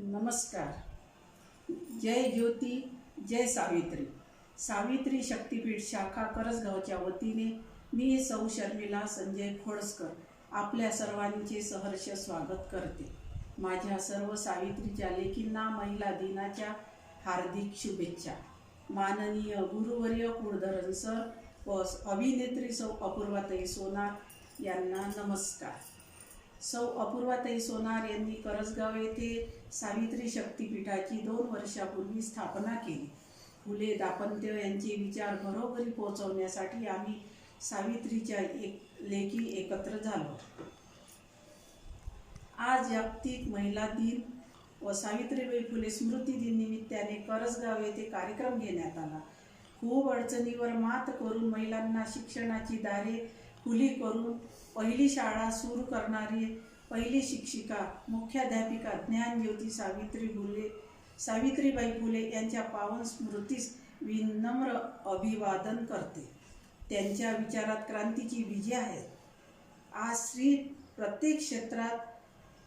नमस्कार. जय ज्योती जय सावित्री. सावित्री शक्तीपीठ शाखा करसगावच्या वतीने मी सौ शर्मिला संजय खोडसकर आपल्या सर्वांचे सहर्ष स्वागत करते. माझ्या सर्व सावित्रीच्या लेखींना महिला दिनाच्या हार्दिक शुभेच्छा. माननीय गुरुवर्य कुळधरण सर व अभिनेत्री सौ अपूर्वाताई सोनार यांना नमस्कार. सौ अपूर्वाताई सोनार यांनी करसगाव येथे सावित्री शक्तीपीठाची दोन वर्षापूर्वी स्थापना केली. फुले दापत्य यांचे विचार घरोघरी पोहोचवण्यासाठी आम्ही सावित्रीच्या एक लेखी एकत्र झालो. आज जागतिक महिला दिन व सावित्रीबाई फुले स्मृती दिन निमित्ताने करसगाव येथे कार्यक्रम घेण्यात आला. खूप अडचणीवर मात करून महिलांना शिक्षणाची दारे खुली करून पहिली शाळा सुरू करणारी पहिली शिक्षिका मुख्याध्यापिका ज्ञानज्योती सावित्री फुले सावित्रीबाई फुले यांच्या पावन स्मृतीस विनम्र अभिवादन करते. त्यांच्या विचारात क्रांतीची विजय आहेत आज स्त्री प्रत्येक क्षेत्रात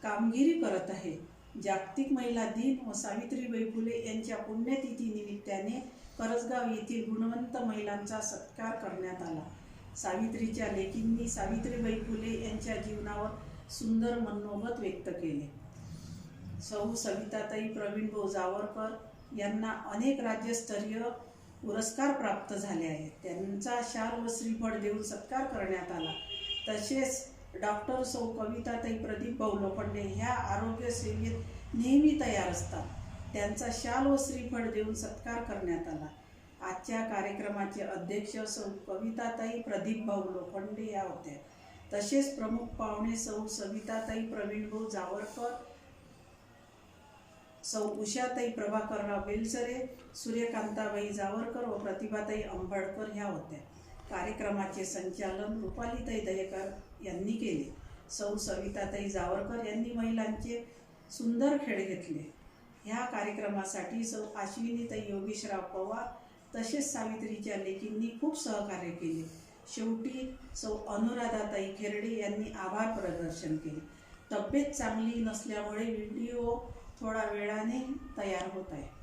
कामगिरी करत आहे. जागतिक महिला दिन व सावित्रीबाई फुले यांच्या पुण्यतिथी निमित्ताने करसगाव येथील गुणवंत महिलांचा सत्कार करण्यात आला. सावित्रीच्या लेकींनी सावित्रीबाई फुले यांच्या जीवनावर सुंदर मनोगत व्यक्त केले. सौ सविताताई प्रवीण भाऊ जावरकर यांना अनेक राज्यस्तरीय पुरस्कार प्राप्त झाले आहेत. त्यांचा शाल व श्रीफळ देऊन सत्कार करण्यात आला. तसेच डॉक्टर सौ कविताताई प्रदीप भाऊ लोखंडे ह्या आरोग्य सेवेत नेहमी तयार असतात. त्यांचा शाल व श्रीफळ देऊन सत्कार करण्यात आला. आजच्या कार्यक्रमाचे अध्यक्ष सौ कविताताई प्रदीप भाऊ लोखंडे या होत्या तसेच प्रमुख पाहुणे सौ सविताताई प्रवीणभाऊ जावरकर सौ उषाताई प्रभाकरराव बेलसरे सूर्यकांताबाई जावरकर व प्रतिभाताई अंबाडकर ह्या होत्या कार्यक्रमाचे संचालन रुपालीताई दयेकर यांनी केले. सौ सविताताई जावरकर यांनी महिलांचे सुंदर खेळ घेतले. ह्या कार्यक्रमासाठी सौ अश्विनीताई योगेशराव पवार तसेच सावित्रीच्या लेकींनी खूप सहकार्य केले. शेवटी सौ अनुराधाताई खेरडे यांनी आभार प्रदर्शन केले. तब्येत चांगली नसल्यामुळे व्हिडिओ थोडा वेळाने तयार होत आहे.